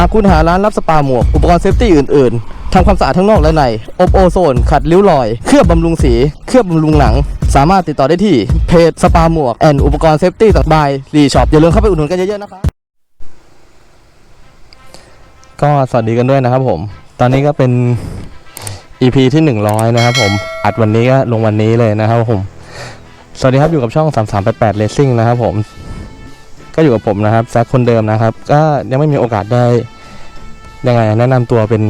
หากคุณหาร้านรับสปาหมวก อุปกรณ์เซฟตี้อื่น ๆ ทำความสะอาดทั้งนอกและใน อบโอโซน ขัดริ้วรอย เคลือบบำรุงสี เคลือบบำรุงหนัง สามารถติดต่อได้ที่เพจสปาหมวกแอนอุปกรณ์เซฟตี้ต่างบายรีช็อปอย่าลืมเข้าไปอุดหนุนกันเยอะ ๆ นะครับ ก็สวัสดีกันด้วยนะครับผม ตอนนี้ก็เป็น EP ที่ 100 นะครับผม อัดวันนี้ก็ลงวันนี้เลยนะครับผม สวัสดีครับอยู่กับช่อง 3388 Racing นะครับผม ก็อยู่กับผมนะครับแซคคนเดิมนะครับ ก็ยังไม่มีโอกาสได้ ยังไงแนะนำตัวเป็น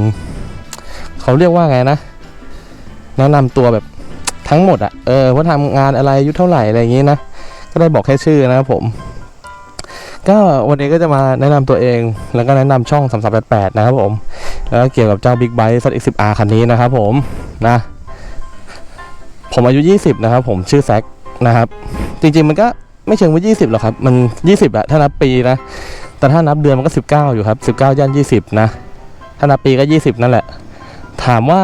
เขาเรียกว่าไงนะ แนะนำตัวแบบทั้งหมดอะเออว่าทำงานอะไรอายุเท่าไหร่อะไรอย่างงี้นะก็ได้บอกแค่ชื่อนะครับผม ก็วันนี้ก็จะมาแนะนำตัวเองแล้วก็แนะนำช่อง3388นะครับผมแล้วก็เกี่ยวกับเจ้า Big Bike ZX10R คันนี้นะครับผมนะ ผมอายุ 20 นะครับผมชื่อแซคนะครับ จริงๆมันก็ไม่เชิงว่า 20 หรอกครับ มัน 20อะถ้านับปีนะ แต่ถ้านับเดือนมันก็ 19 อยู่ครับ 19ย่าน20 นะ ถ้านับปีก็ 20 นั่นแหละ ถามว่า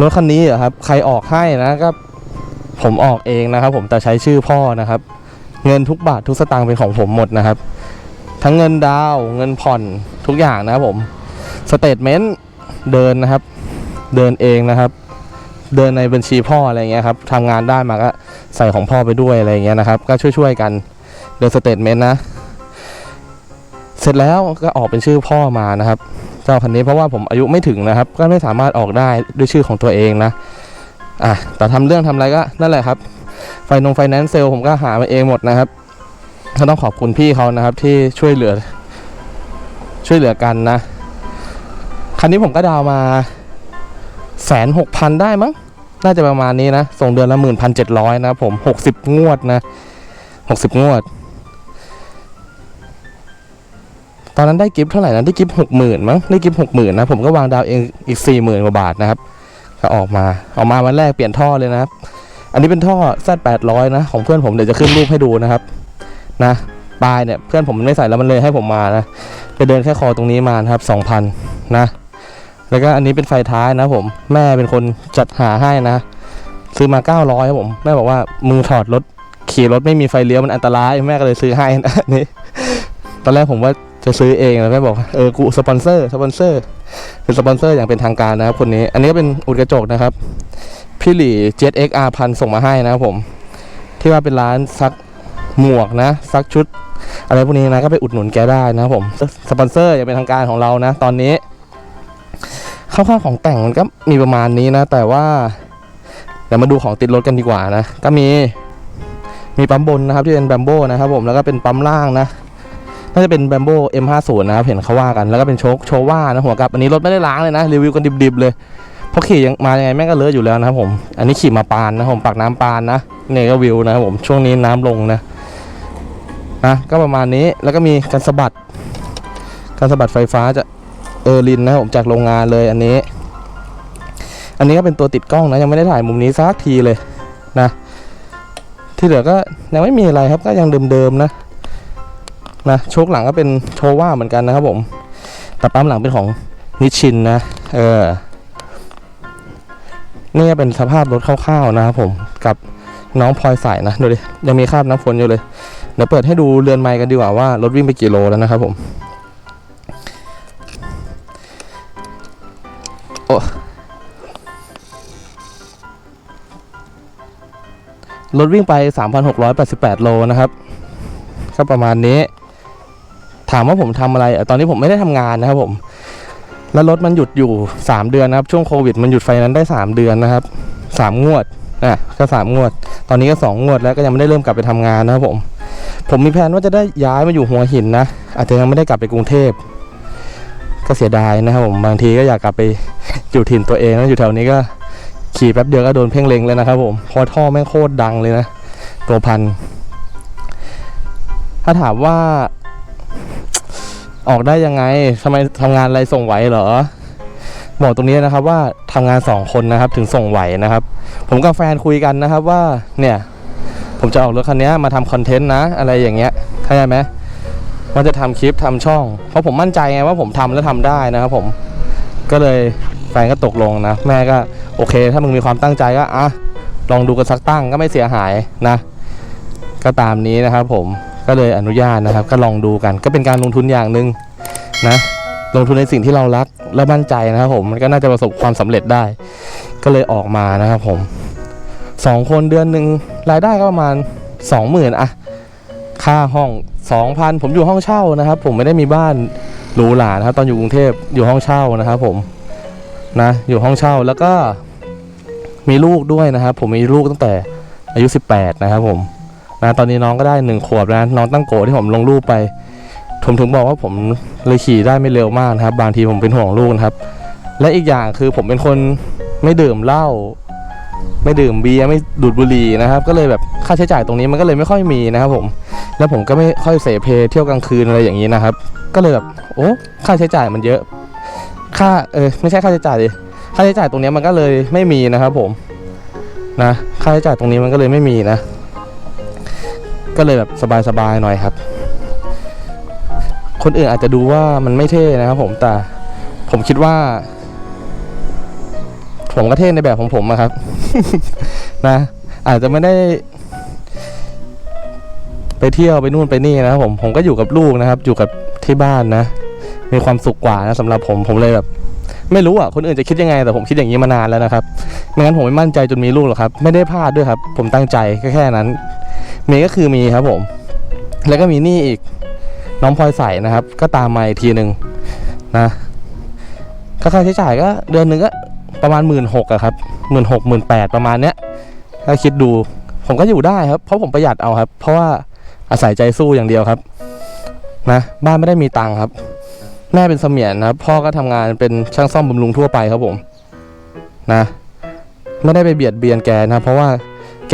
รถคันนี้เหรอครับ ใครออกให้นะก็ผมออกเองนะครับ ผมแต่ใช้ชื่อพ่อนะครับ เงินทุกบาททุกสตางค์เป็นของผมหมดนะครับ ทั้งเงินดาวเงินผ่อนทุกอย่างนะครับผมสเตทเมนต์เดินนะครับ เดินเองนะครับ เดินในบัญชีพ่ออะไรเงี้ยครับทำงานได้มาก็ใส่ของพ่อไปด้วยอะไรเงี้ยนะครับ ก็ช่วยๆกันเดินสเตทเมนต์นะ เสร็จแล้วก็ออกเป็นชื่อพ่อมานะครับ เจ้าคันนี้เพราะว่าผมอายุไม่ถึงนะครับ ก็ไม่สามารถออกได้ด้วยชื่อของตัวเองนะอะแต่ทำเรื่องทำอะไรก็นั่นแหละครับ ไฟนงไฟแนนซ์เซลผมก็หามาเองหมดนะครับก็ต้องขอบคุณพี่เขานะครับที่ช่วยเหลือ ช่วยเหลือกันนะ คันนี้ผมก็ดาวมาแสนหกพันได้มั้ง น่าจะประมาณนี้นะ ส่งเดือนละหมื่นพันเจ็ดร้อยนะผมหกสิบงวดนะหกสิบงวด ตอนนั้นได้กิฟต์เท่าไหร่นะได้กิฟต์หกหมื่นมั้งได้กิฟต์หกหมื่นนะผมก็วางดาวเองอีกสี่หมื่นกว่าบาทนะครับก็ออกมาออกมาวันแรกเปลี่ยนท่อเลยนะครับ อันนี้เป็นท่อ Z800 นะของเพื่อนผมเดี๋ยวจะขึ้นรูปให้ดูนะครับนะปลายเนี่ยเพื่อนผมมันไม่ใส่แล้วมันเลยให้ผมมานะไปเดินแค่คอตรงนี้มานะครับ2,000นะแล้วก็อันนี้เป็นไฟท้ายนะผมแม่เป็นคนจัดหาให้นะซื้อมา 900ครับผมแม่บอกว่ามือถอดรถขี่รถไม่มีไฟเลี้ยวมันอันตราย แม่ก็เลยซื้อให้นะนี่ตอนแรกผมว่า จะซื้อเองแล้วแม่บอกเออกูสปอนเซอร์สปอนเซอร์เป็นสปอนเซอร์อย่างเป็นทางการนะครับคนนี้ อันนี้ก็เป็นอุดกระจกนะครับ พี่หลี่ JXR พันส่งมาให้นะครับผม ที่ว่าเป็นร้านซักหมวกนะ ซักชุด อะไรพวกนี้นะก็ไปอุดหนุนแกได้นะครับผมสปอนเซอร์อย่างเป็นทางการของเรานะ ตอนนี้คร่าวๆของแต่งมันก็มีประมาณนี้นะ แต่ว่าเดี๋ยวมาดูของติดรถกันดีกว่านะ ก็มีมีปั๊มบนนะครับที่เป็นแบมโบนะครับผมแล้วก็เป็นปั๊มล่างนะ น่าจะเป็นแบมโบ M50 นะครับเห็นเขาว่ากันแล้วก็เป็นโชคโชว่านะหัวกับอันนี้รถไม่ได้ล้างเลยนะรีวิวกันดิบๆเลยเพราะขี่ยังมายังไงแม่งก็เลอะอยู่แล้วนะครับผมอันนี้ขี่มาปานนะผมปากน้ำปานนะเนี่ยก็วิวนะครับผมช่วงนี้น้ำลงนะนะก็ประมาณนี้แล้วก็มีกันสะบัดกันสะบัดไฟฟ้าจะเออรินนะผมจากโรงงานเลยอันนี้ อันนี้ก็เป็นตัวติดกล้องนะยังไม่ได้ถ่ายมุมนี้สักทีเลยนะ ที่เหลือก็ยังไม่มีอะไรครับก็ยังเดิมๆนะ นะโชคหลังก็เป็นโชว่าเหมือนกันนะครับผมแต่ปั๊มหลังเป็นของนิชินนะเออนี่เป็นสภาพรถคร่าวๆนะครับผมกับน้องพลอยใส่นะดูดิยังมีคราบน้ำฝนอยู่เลยเดี๋ยวเปิดให้ดูเรือนไมล์กันดีกว่าว่ารถวิ่งไปกี่โลแล้วนะครับผมโอ้รถวิ่งไป 3,688 โลนะครับ ก็ประมาณนี้ ถามว่าผมทำอะไร ตอนนี้ผมไม่ได้ทำงานนะครับผม แล้วรถมันหยุดอยู่ 3 เดือนนะครับ ช่วงโควิด มันหยุดไฟนั้นได้ 3 เดือนนะครับ 3 งวดอะก็ 3 งวด ตอนนี้ก็ 2 งวดแล้วก็ยังไม่ได้เริ่มกลับไปทำงานนะครับผม ผมมีแผนว่าจะได้ย้ายมาอยู่หัวหินนะ อาจจะยังไม่ได้กลับไปกรุงเทพ ก็เสียดายนะครับผม บางทีก็อยากกลับไปอยู่ถิ่นตัวเองนะอยู่แถวนี้ก็ขี่แป๊บเดียวก็โดนเพ่งเล็งเลยนะครับผมพราะท่อแม่งโคตรดังเลยนะตัวพัน ถ้าถามว่า ออกได้ยังไงทำไมทำงานอะไรส่งไหวเหรอ บอกตรงนี้นะครับว่าทำงานสองคนนะครับถึงส่งไหวนะครับ ผมกับแฟนคุยกันนะครับว่าเนี่ยผมจะออกรถคันนี้มาทำคอนเทนต์นะ อะไรอย่างเงี้ยเข้าใจไหมว่าจะทำคลิปทำช่อง เพราะผมมั่นใจไงว่าผมทำแล้วทำได้นะครับผมก็เลยแฟนก็ตกลงนะ แม่ก็โอเค ถ้ามึงมีความตั้งใจก็อะลองดูกันสักตั้งก็ไม่เสียหายนะ ก็ตามนี้นะครับผม ก็เลยอนุญาตนะครับ ก็ลองดูกัน ก็เป็นการลงทุนอย่างหนึ่งนะ ลงทุนในสิ่งที่เรารักและมั่นใจนะครับผมมันก็น่าจะประสบความสำเร็จได้ ก็เลยออกมานะครับผมสองคนเดือนหนึ่งรายได้ก็ประมาณสองหมื่นอะค่าห้องสองพันผมอยู่ห้องเช่านะครับ ผมไม่ได้มีบ้านหรูหรานะครับ ตอนอยู่กรุงเทพอยู่ห้องเช่านะครับ ผมนะ อยู่ห้องเช่าแล้วก็มีลูกด้วยนะครับ ผมมีลูกตั้งแต่อายุ 18 นะครับผม นะตอนนี้น้องก็ได้หนึ่งขวบนะน้องตั้งโกที่ผมลงรูปไป ผมถึงบอกว่าผมเลยขี่ได้ไม่เร็วมากนะครับ บางทีผมเป็นห่วงลูกนะครับ และอีกอย่างคือผมเป็นคนไม่ดื่มเหล้าไม่ดื่มเบียร์ไม่ดูดบุหรี่นะครับ ก็เลยแบบค่าใช้จ่ายตรงนี้มันก็เลยไม่ค่อยมีนะครับผม แล้วผมก็ไม่ค่อยเสเพเที่ยวกลางคืนอะไรอย่างนี้นะครับ ก็เลยแบบโอ้ค่าใช้จ่ายมันเยอะ ค่าเออไม่ใช่ค่าใช้จ่ายดิค่าใช้จ่ายตรงนี้มันก็เลยไม่มีนะครับผมนะค่าใช้จ่ายตรงนี้มันก็เลยไม่มีนะ ก็เลยแบบสบายๆหน่อยครับ คนอื่นอาจจะดูว่ามันไม่เท่นะครับผมแต่ผมคิดว่า ผมก็เท่ในแบบของผมอะครับ นะ อาจจะไม่ได้ ไปเที่ยวไปนู่นไปนี่นะครับผมผมก็อยู่กับลูกนะครับ อยู่กับที่บ้านนะ มีความสุขกว่านะสำหรับผมผมเลยแบบ ไม่รู้อะคนอื่นจะคิดยังไง แต่ผมคิดอย่างนี้มานานแล้วนะครับไม่งั้นผมไม่มั่นใจจนมีลูกหรอกครับ ไม่ได้พลาดด้วยครับ ผมตั้งใจแค่แค่นั้น มีก็คือมีครับผม แล้วก็มีนี่อีกน้องพลอยใส่นะครับ ก็ตามมาอีกทีหนึ่งนะก็ค่าใช้จ่ายก็เดือนหนึ่งก็ประมาณหมื่นหกอะครับหมื่นหกหมื่นแปดประมาณเนี้ยถ้าคิดดูผมก็อยู่ได้ครับ เพราะผมประหยัดเอาครับ เพราะว่าอาศัยใจสู้อย่างเดียวครับนะบ้านไม่ได้มีตังค์ครับ แม่เป็นเสมียนนะครับ พ่อก็ทำงานเป็นช่างซ่อมบำรุงทั่วไปครับผมนะ ไม่ได้ไปเบียดเบียนแกนะ เพราะว่า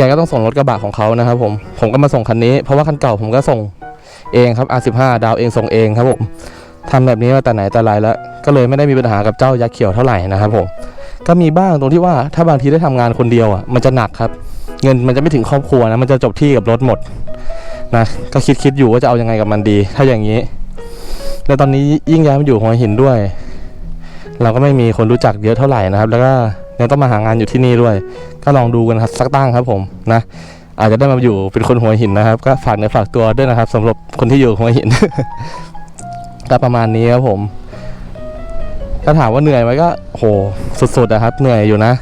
กก็ต้องส่งรถกระบะของเขานะครับผมผมก็มาส่งคันนี้เพราะว่าคันเก่าผมก็ส่งเองครับ R15 ดาวเองส่งเองครับผมทำแบบนี้มาแต่ไหนแต่ไรแล้ว ก็เลยไม่ได้มีปัญหากับเจ้ายักษ์เขียวเท่าไหร่นะครับผมก็มีบ้างตรงที่ว่าถ้าบางทีได้ทำงานคนเดียวอะมันจะหนักครับ เงินมันจะไม่ถึงครอบครัวนะมันจะจบที่กับรถหมดนะก็คิดคิดอยู่ว่าจะเอายังไงกับมันดี ถ้าอย่างนี้ แล้วตอนนี้ยิ่งย้ายมาอยู่หัวหินด้วย เราก็ไม่มีคนรู้จักเยอะเท่าไหร่นะครับ แล้วก็ ยังต้องมาหางานอยู่ที่นี่ด้วย ก็ลองดูกันครับสักตั้งครับผมนะอาจจะได้มาอยู่เป็นคนหัวหินนะครับ ก็ฝากเนื้อฝากตัวด้วยนะครับสำหรับคนที่อยู่หัวหินก็ประมาณนี้ครับผมถ้าถามว่าเหนื่อยไหมก็โหสุดๆนะครับ เหนื่อยอยู่นะ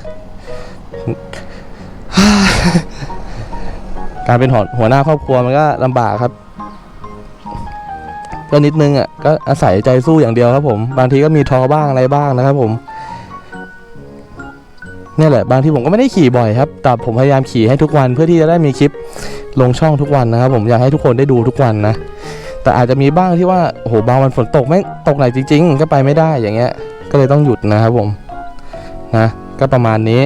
การเป็นหัวหัวหน้าครอบครัวมันก็ลำบากครับก็นิดนึงอะก็อาศัยใจสู้อย่างเดียวครับผม บางทีก็มีท้อบ้างอะไรบ้างนะครับผม นี่แหละบางทีผมก็ไม่ได้ขี่บ่อยครับ แต่ผมพยายามขี่ให้ทุกวันเพื่อที่จะได้มีคลิปลงช่องทุกวันนะครับผมอยากให้ทุกคนได้ดูทุกวันนะ แต่อาจจะมีบ้างที่ว่าโอ้โหบางวันฝนตกไม่งตกไหนจริง ๆ ก็ไปไม่ได้อย่างเงี้ย ก็เลยต้องหยุดนะครับผมนะ ก็ประมาณนี้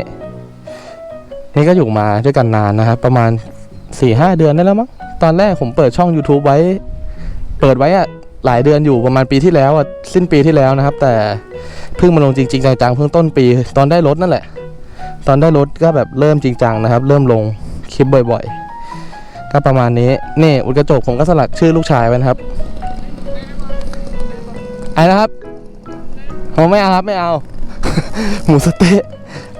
นี่ก็อยู่มาด้วยกันนานนะครับประมาณ4ี่ห้าเดือนได้แล้วมั้งตอนแรกผมเปิดช่อง YouTube ไว้ เปิดไว้อะหลายเดือนอยู่ประมาณปีที่แล้วอะสิ้นปีที่แล้วนะครับ แต่เพิ่งมาลงจริงๆจังๆเพิ่งต้นปีตอนได้รถนั่นแหละ ตอนได้รถก็แบบเริ่มจริงจังนะครับ เริ่มลงคลิปบ่อยๆ ก็ประมาณนี้นี่อุดกระจกผมก็สลักชื่อลูกชายไว้นะครับไอ้นะครับผมไม่เอาครับไม่เอา หมูสเต๊ะ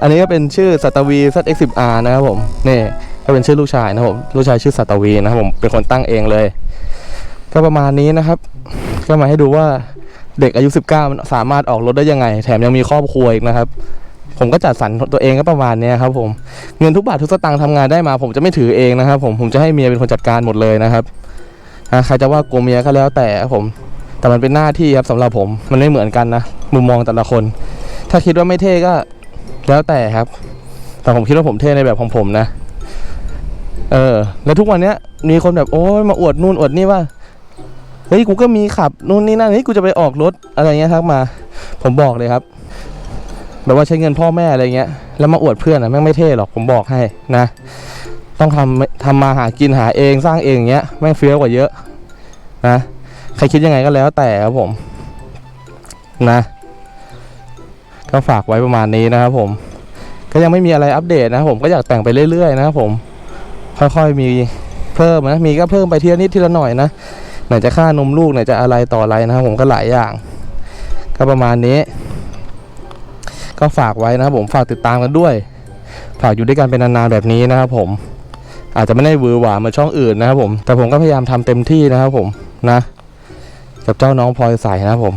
อันนี้ก็เป็นชื่อสัตวี ZX10R นะครับผมนี่ก็เป็นชื่อลูกชายนะครับผมลูกชายชื่อสัตวีนะครับผมเป็นคนตั้งเองเลย ก็ประมาณนี้นะครับ ก็มาให้ดูว่าเด็กอายุ 19 มันสามารถออกรถได้ยังไง แถมยังมีครอบครัวอีกนะครับ ผมก็จัดสรรตัวเองก็ประมาณนี้ครับผมเงินทุกบาททุกสตางค์ทำงานได้มา ผมจะไม่ถือเองนะครับ ผมผมจะให้เมียเป็นคนจัดการหมดเลยนะครับใครจะว่ากลัวเมียก็แล้วแต่ครับผม แต่มันเป็นหน้าที่ครับสำหรับผมมันไม่เหมือนกันนะมุมมองแต่ละคน ถ้าคิดว่าไม่เท่ก็แล้วแต่ครับ แต่ผมคิดว่าผมเท่ในแบบของผมนะ เออ แล้วทุกวันเนี้ย มีคนแบบโอ้ยมาอวดนู่นอวดนี่ว่าเฮ้ยกูก็มีขับนู่นนี่นั่นเฮ้ยกูจะไปออกรถอะไรเงี้ยทักมา ผมบอกเลยครับ แบบว่าใช้เงินพ่อแม่อะไรเงี้ยแล้วมาอวดเพื่อนอะแม่งไม่เท่หรอกผมบอกให้นะ ต้องทำทำมาหากินหาเองสร้างเองเงี้ยแม่งเฟี้ยวกว่าเยอะนะใครคิดยังไงก็แล้วแต่ครับผมนะ ก็ฝากไว้ประมาณนี้นะครับผมก็ยังไม่มีอะไรอัปเดตนะผมก็อยากแต่งไปเรื่อยๆนะครับผมค่อยๆมีเพิ่มนะมีก็เพิ่มไปทีละนิดทีละหน่อยนะไหนจะค่านมลูกไหนจะอะไรต่ออะไรนะครับผมก็หลายอย่าง ก็ประมาณนี้ ก็ฝากไว้นะครับผมฝากติดตามกันด้วย ฝากอยู่ด้วยกันเป็นนานๆแบบนี้นะครับผม อาจจะไม่ได้วือหวาเหมือนช่องอื่นนะครับผม แต่ผมก็พยายามทำเต็มที่นะครับผมนะ กับเจ้าน้องพลอยใสนะครับผม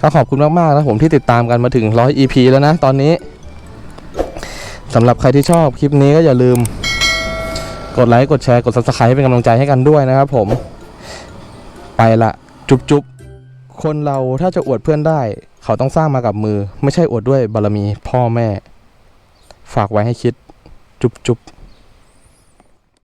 ก็ขอบคุณมากๆนะผมที่ติดตามกันมาถึง100 EP แล้วนะตอนนี้สำหรับใครที่ชอบคลิปนี้ก็อย่าลืม กดไลค์กดแชร์กด subscribe เป็นกำลังใจให้กันด้วยนะครับผม ไปละจุบจุบคนเราถ้าจะอวดเพื่อนได้ เขาต้องสร้างมากับมือ ไม่ใช่อวดด้วยบารมีพ่อแม่ ฝากไว้ให้คิด จุบจุบ